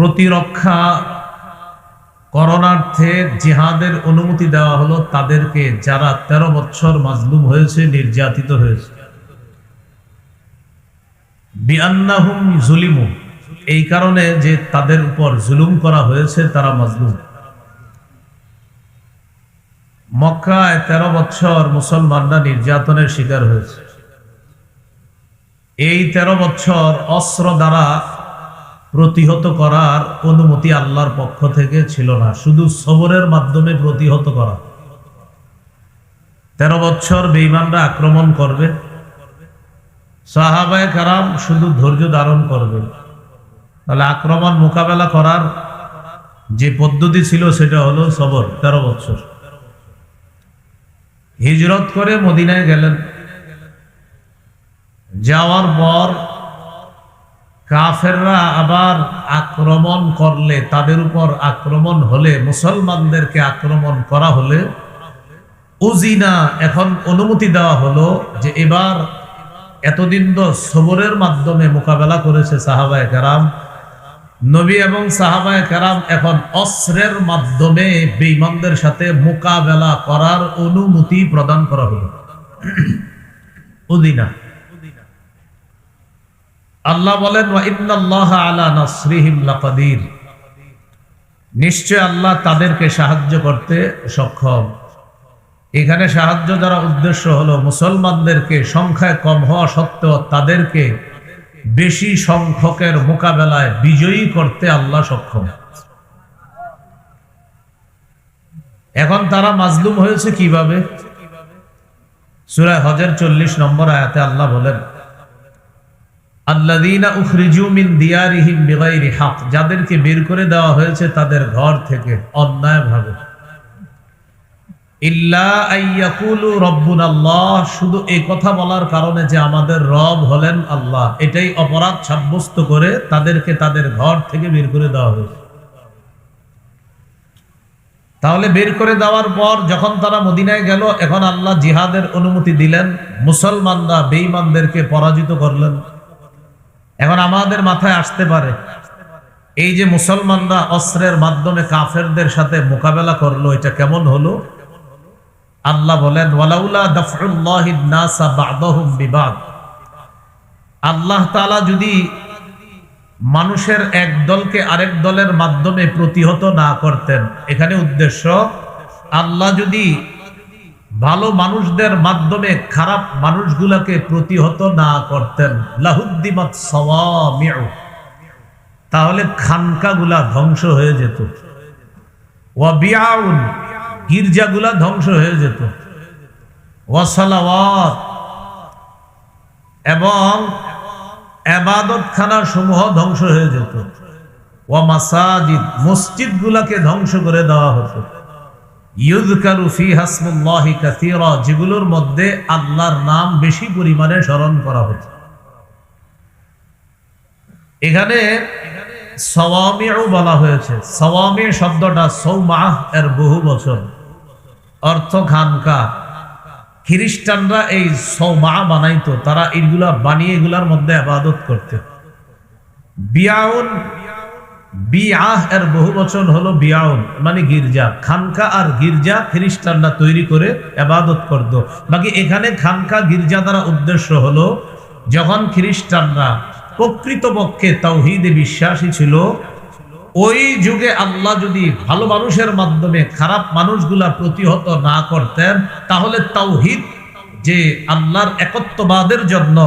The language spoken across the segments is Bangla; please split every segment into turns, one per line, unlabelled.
প্রতিরক্ষা করণার্থে জিহাদের অনুমতি দেওয়া হলো তাদেরকে যারা ১৩ বছর মাজলুম হয়েছে, নির্যাতিত হয়েছে। বিআন্নাহুম জুলিমু, এই কারণে যে তাদের উপর জুলুম করা হয়েছে, তারা মাজলুম। মক্কায় ১৩ বছর মুসলমানরা নির্যাতনের শিকার হয়েছে। এই ১৩ বছর অস্ত্র দ্বারা প্রতিহত করার অনুমতি আল্লাহর পক্ষ থেকে ছিল না। শুধু সবরের মাধ্যমে প্রতিহত করা। তেরো বছর বেইমানরা আক্রমণ করবে। সাহাবায় কারাম শুধু ধৈর্য ধারণ করবে। তাহলে আক্রমণ মোকাবেলা করার যে পদ্ধতি ছিল সেটা হলো সবর, তেরো বছর হিজরত করে মদিনায় গেলেন। যাওয়ার পর কাফেররা আবার আক্রমণ করলে, তাদের উপর আক্রমণ হলে, মুসলমানদেরকে আক্রমণ করা হলে, উজিনা এখন অনুমতি দেওয়া হলো যে এবার এতদিন তো সবরের মাধ্যমে মোকাবেলা করেছে সাহাবায় কারাম। নবী এবং সাহাবায় কারাম এখন অস্ত্রের মাধ্যমে বেইমানদের সাথে মোকাবেলা করার অনুমতি প্রদান করা হলো। উদিনা আল্লাহ বলেন নিশ্চয় আল্লাহ তাদেরকে সাহায্য করতে সক্ষম। এখানে সাহায্য দ্বারা উদ্দেশ্য হলো, মুসলমানদেরকে সংখ্যায় কম হওয়া সত্ত্বেও তাদেরকে বেশি সংখ্যকের মোকাবেলায় বিজয়ী করতে আল্লাহ সক্ষম। এখন তারা মাজলুম হয়েছে কীভাবে? সুরায় হজের চল্লিশ নম্বর আয়াতে আল্লাহ বলেন আল্লাদিনা উখরিজু মিন দিয়ারিহিম বিগাইরি হক, যাদেরকে বের করে দেওয়া হয়েছে তাদের ঘর থেকে অন্যায়ভাবে শুধু এই কথা বলার কারণে যে আমাদের রব হলেন আল্লাহ, এটাই অপরাধ সাব্যস্ত করে তাদেরকে তাদের ঘর থেকে বের করে দেওয়া হয়েছে। তাহলে বের করে দেওয়ার পর যখন তারা মদিনায় গেল, এখন আল্লাহ জিহাদের অনুমতি দিলেন, মুসলমানরা বেঈমানদেরকে পরাজিত করলেন। এখন আমাদের মাথায় আসতে পারে, এই যে মুসলমানরা অস্ত্রের মাধ্যমে কাফেরদের সাথে মোকাবেলা করল, এটা কেমন হলো? আল্লাহ বলেন বিবাদ। আল্লাহ তাআলা যদি মানুষের এক দলকে আরেক দলের মাধ্যমে প্রতিহত না করতেন, এখানে উদ্দেশ্য, আল্লাহ যদি ভালো মানুষদের মাধ্যমে খারাপ মানুষগুলাকে প্রতিহত না করতেন। লাহুদ্দিমাত সওয়ামিউ। তাহলে খানকাগুলা ধ্বংস হয়ে যেত। ওয়া বিআউন গির্জাগুলা ধ্বংস হয়ে যেত। ওয়াসালাওয়াত এবং এবাদতখানা সমূহ ধ্বংস হয়ে যেত। ওয়া মাসাজিদ, মসজিদগুলাকে ধ্বংস করে দেওয়া হতো। যেগুলোর মধ্যে আল্লাহর নাম বেশি পরিমাণে স্মরণ করা হতো। এখানে সওয়ামিউ বলা হয়েছে। সওয়ামি শব্দটা সৌমাহ এর বহু বছর। অর্থ খানকা। খ্রিস্টানরা এই সৌমা বানাইতো, তারা এইগুলা বানিয়ে এগুলার মধ্যে আবাদত করতে বিয়াউন বিয়াহ এর বহু বচন হলো বিয়াউন মানে গির্জা। খানকা আর গির্জা খ্রিস্টানরা তৈরি করে আবাদত করত। বাকি এখানে খানকা গির্জা দ্বারা উদ্দেশ্য হলো, যখন খ্রিস্টানরা প্রকৃতপক্ষে তাওহিদে বিশ্বাসী ছিল, ওই যুগে আল্লাহ যদি ভালো মানুষের মাধ্যমে খারাপ মানুষগুলা প্রতিহত না করতেন, তাহলে তাওহিদ যে আল্লাহর একত্ববাদের জন্য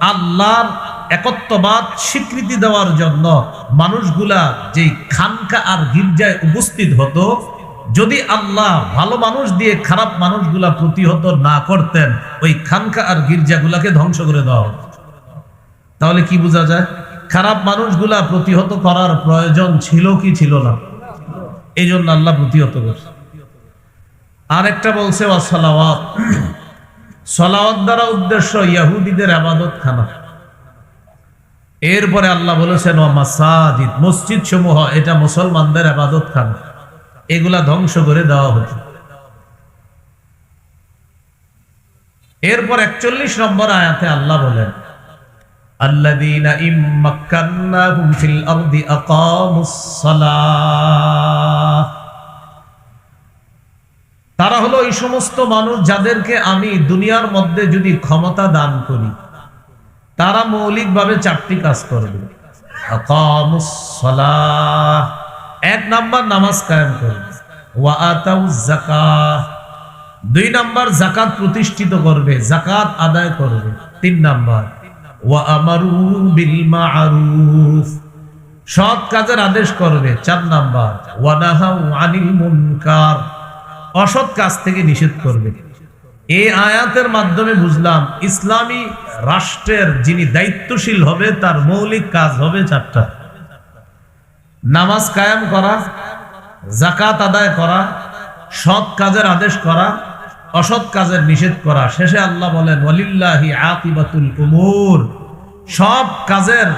আল্লাহর একত্ববাদ স্বীকৃতি দেওয়ার জন্য মানুষগুলা যে খানকা আর গির্জায় উপস্থিত হতো, যদি আল্লাহ ভালো মানুষ দিয়ে খারাপ মানুষগুলা প্রতিহত না করতেন, ওই খানকা আর গির্জাগুলাকে ধ্বংস করে দেওয়া হতো। তাহলে কি বোঝা যায়? খারাপ মানুষগুলা প্রতিহত করার প্রয়োজন ছিল কি ছিল না? এই জন্য আল্লাহ প্রতিহত করছে। আর একটা বলছে অসলাওয়াত সলাওয়াত। দ্বারা উদ্দেশ্য ইয়াহুদিদের আবাদত খানা এরপরে আল্লাহ বলেছেন ও মাসাজিদ মসজিদ সমূহ এটা মুসলমানদের আবাদত খানা এগুলা ধ্বংস করে দেওয়া হতো এরপর একচল্লিশ নম্বর আয়াতে আল্লাহ বলেন الذين إن مكناهم في الأرض أقاموا الصلاة তারা হলো এই সমস্ত মানুষ যাদেরকে আমি দুনিয়ার মধ্যে যদি ক্ষমতা দান করি তারা মৌলিকভাবে চারটি কাজ করবে। এক নাম্বার নামাজ কায়েম করবে। দুই নাম্বার জাকাত প্রতিষ্ঠিত করবে জাকাত আদায় করবে। তিন নাম্বার, ওয়া আমারু বিল মারুফ সৎ কাজের আদেশ করবে। চার নাম্বার, ওয়া নাহাউ আনিল মুনকার। অসৎ কাজ থেকে নিষেধ করবে। এই আয়াতের মাধ্যমে বুঝলাম, ইসলামী রাষ্ট্রের যিনি দায়িত্বশীল হবে, তার মৌলিক কাজ হবে চারটা। নামাজ কায়েম করা জাকাত আদায় করা, সৎ কাজের আদেশ করা, অসৎ কাজের নিষেধ করা। শেষে আল্লাহ বলেন, ওয়ালিল্লাহি আকিবাতুল উমুর। সব কাজের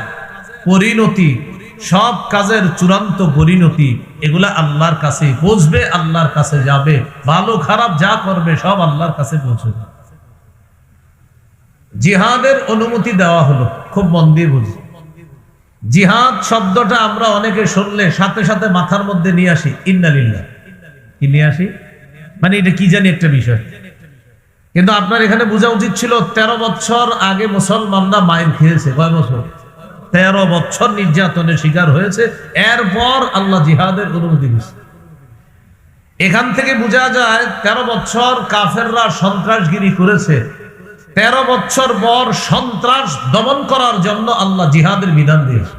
পরিণতি সব কাজের চূড়ান্ত পরিণতি, এগুলা আল্লাহর কাছে পৌঁছবে, আল্লাহর কাছে যাবে। ভালো, খারাপ যা করবে, সব আল্লাহর কাছে পৌঁছবে। জিহাদের অনুমতি দেওয়া হলো, খুব মন দিয়ে বুঝি। জিহাদ শব্দটা আমরা অনেকে শুনলে সাথে সাথে মাথার মধ্যে নিয়ে আসি, ইন্নালিল্লাহ। কি নিয়ে আসি? মানে এটা কি জানি একটা বিষয়। কিন্তু আপনার এখানে বোঝা উচিত ছিল ১৩ বছর আগে মুসলমানরা মায়ের খেয়েছে, কয় বছর? তেরো বছর নির্যাতনের শিকার হয়েছে, এরপর আল্লাহ জিহাদের অনুমতি দিচ্ছে এখান থেকে বোঝা যায় ১৩ বছর কাফেররা সন্ত্রাসগিরি করেছে। ১৩ বছর পর সন্ত্রাস দমন করার জন্য আল্লাহ জিহাদের বিধান দিয়েছে।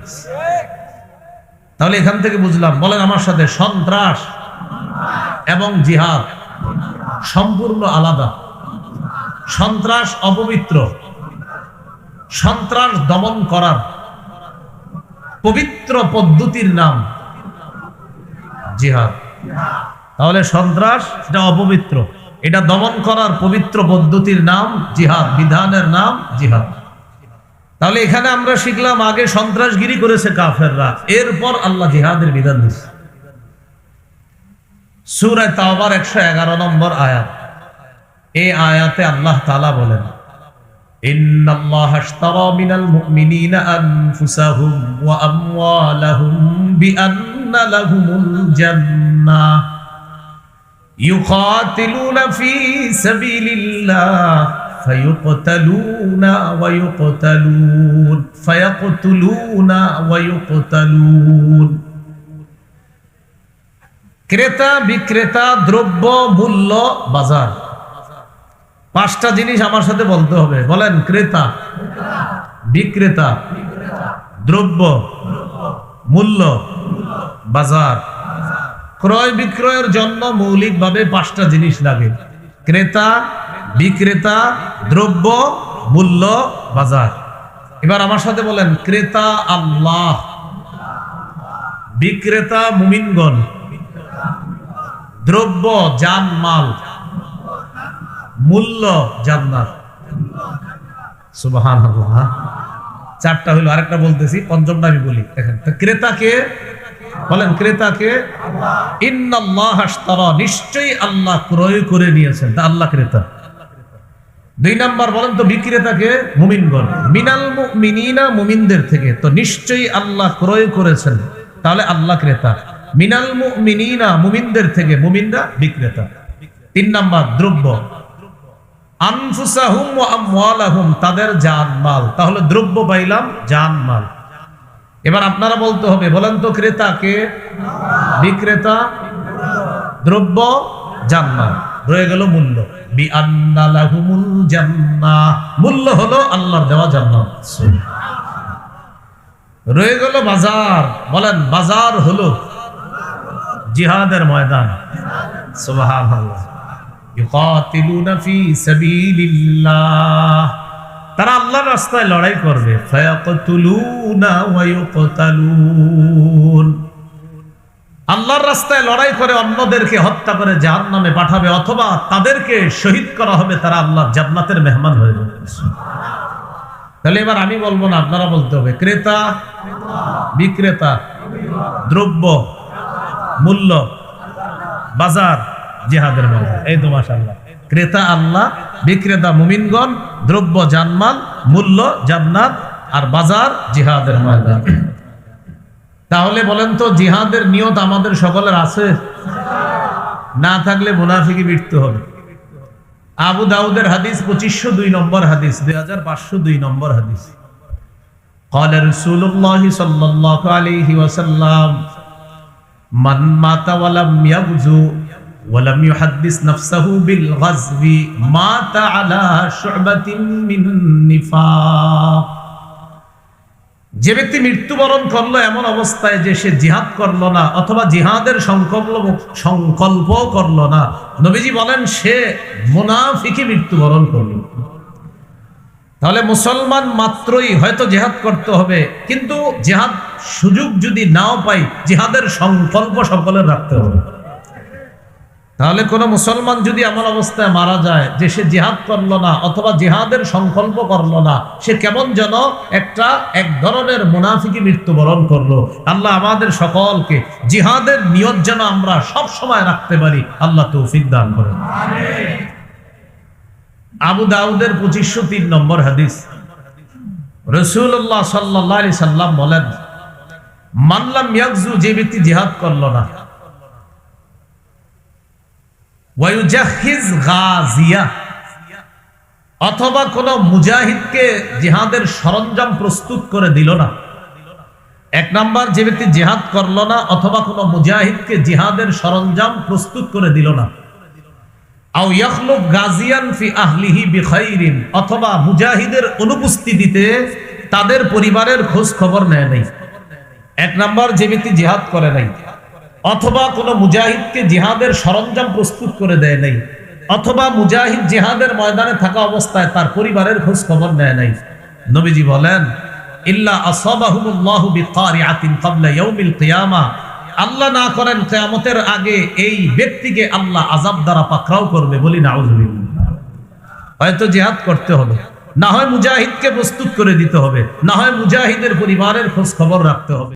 তাহলে এখান থেকে বুঝলাম, বলেন আমার সাথে সন্ত্রাস এবং জিহাদ সম্পূর্ণ আলাদা। সন্ত্রাস অপবিত্র। সন্ত্রাস দমন করার। পবিত্র পদ্ধতির নাম। জিহাদ। তাহলে সন্ত্রাস, এটা অপবিত্র। এটা দমন করার পবিত্র পদ্ধতির নাম জিহাদ, বিধানের নাম জিহাদ। তাহলে এখানে আমরা শিখলাম, আগে সন্ত্রাসগিরি করেছে কাফেররা, এরপর আল্লাহ জিহাদের বিধান দিচ্ছে সুরায় তাওবার একশো এগারো নম্বর আয়াত। এই আয়াতে আল্লাহ তালা বলেন إن الله اشترى من المؤمنين أنفسهم وأموالهم بأن لهم الجنة يقاتلون في سبيل الله فيقتلون ويقتلون فيقتلون ويقتلون ক্রেতা বিক্রেতা দ্রব্য মূল্য বাজার পাঁচটা জিনিস আমার সাথে বলতে হবে। বলেন, ক্রেতা, বিক্রেতা, দ্রব্য, মূল্য, বাজার। ক্রয় বিক্রয়ের জন্য মৌলিকভাবে পাঁচটা জিনিস লাগে। ক্রেতা, বিক্রেতা, দ্রব্য, মূল্য, বাজার। এবার আমার সাথে বলেন, ক্রেতা আল্লাহ, বিক্রেতা মুমিনগণ, দ্রব্য জান মাল মূল্য জান্নাত। চারটা হইল আরেকটা বলতেছি, পঞ্চমটা আমি বলি। দেখেন ক্রেতাকে বলেন ক্রেতাকে নিশ্চয়ই আল্লাহ ক্রয় করে নিয়েছেন। তা আল্লাহ ক্রেতা। দুই নাম্বার, বলেন তো বিক্রেতাকে মুমিনগণ। মিনাল মুমিনিনা, মুমিনদের থেকে। তো নিশ্চয়ই আল্লাহ ক্রয় করেছেন। তাহলে আল্লাহ ক্রেতা। মিনাল মুমিনিনা, মুমিনদের থেকে। মুমিনরা বিক্রেতা। তিন নাম্বার, দ্রব্য। আনফুসাহুম ওয়া আমওয়ালাহুম, তাদের জানমাল তাহলে দ্রব্য পাইলাম জানমাল এবার আপনারা বলতে হবে, বলেন তো ক্রেতাকে বিক্রেতা, দ্রব্য জান্নাত রয়ে গেল মূল্য। বি আন্না লাহুমুল জান্নাহ। মূল্য হলো আল্লাহর দেওয়া জান্নাত রয়ে গেল বাজার। বলেন, বাজার হলো জিহাদের ময়দান। সুবহানাল্লাহ। ইউকাতিলুনা ফি সাবিলিল্লাহ। তারা আল্লাহর রাস্তায় লড়াই করবে। ফায়াকতুলুনা ওয়া ইউকতালুন। আল্লাহর রাস্তায় লড়াই করে অন্যদেরকে হত্যা করে জাহান্নামে পাঠাবে অথবা তাদেরকে শহীদ করা হবে, তারা আল্লাহর জান্নাতের মেহমান হয়ে যাবে। তাহলে এবার আমি বলব না, আপনারা বলতে হবে। ক্রেতা, বিক্রেতা, দ্রব্য, মূল্য, বাজার জিহাদের মধ্যে এই তো মাশাআল্লাহ ক্রেতা আল্লাহ বিক্রেতা মুমিনগণ দ্রব্য জানমাল মূল্য জান্নাত আর বাজার জিহাদের ময়দান তাহলে বলেন তো জিহাদের নিয়ত আমাদের সকলের আছে না থাকলে মুনাফিকি মৃত্যু হবে আবু দাউদের হাদিস পঁচিশশো দুই নম্বর হাদিস দুই হাজার পাঁচশো দুই নম্বর হাদিস قال رسول الله صلى الله عليه وسلم من مات ولم يغزو ولم يحدث نفسه بالغزو مات على شعبة من نفاق যে ব্যক্তি মৃত্যুবরণ করলো এমন অবস্থায় যে সে জিহাদ করলো না অথবা জিহাদের সংকল্প সংকল্প করলো না নবীজি বলেন সে মুনাফিকে মৃত্যুবরণ করলো তাহলে মুসলমান মাত্রই হয়তো জেহাদ করতে হবে কিন্তু জেহাদ সুযোগ যদি নাও পাই জিহাদের সংকল্প সকলের রাখতে হবে তাহলে কোনো মুসলমান যদি এমন অবস্থায় মারা যায় যে সে জিহাদ করল না অথবা জিহাদের সংকল্প করল না, সে কেমন যেন একটা এক ধরনের মুনাফিকি মৃত্যুবরণ করল। আল্লাহ আমাদের সকলকে জিহাদের নিয়ত যেন আমরা সব সময় রাখতে পারি। আল্লাহ তৌফিক দান করেন। আবু দাউদের পঁচিশশো তিন নম্বর হাদিস। রসুল্লাহ সাল্লাহ আলি সাল্লাম বলেন মানলাম ইয়াকজু যে ব্যক্তি জিহাদ করল না অথবা কোন মুজাহিদকে জিহাদের সরঞ্জাম প্রস্তুত করে দিল না। এক নাম্বার, যে ব্যক্তি জিহাদ করল না, অথবা কোন মুজাহিদকে জিহাদের সরঞ্জাম প্রস্তুত করে দিল না। আও ইয়াখলুক গাজিয়ান ফি আহলিহি বিখাইরিন, অথবা মুজাহিদের অনুপস্থিতিতে তাদের পরিবারের খোঁজ খবর নেয় নাই। এক নাম্বার, যে ব্যক্তি জিহাদ করে নাই। অথবা কোন মুজাহিদকে জিহাদের সরঞ্জাম প্রস্তুত করে দেয় নাই, অথবা মুজাহিদ জিহাদের ময়দানে থাকা অবস্থায় তার পরিবারের খোঁজ খবর নেয় নাই। নবীজি বলেন, ইল্লা আল্লাহ না করেন কিয়ামতের আগে এই ব্যক্তিকে আল্লাহ আযাব দ্বারা পাকড়াও করবে বলি নাউযুবিল্লাহ হয়তো জিহাদ করতে হবে, না হয় মুজাহিদকে প্রস্তুত করে দিতে হবে, না হয় মুজাহিদের পরিবারের খোঁজ খবর রাখতে হবে।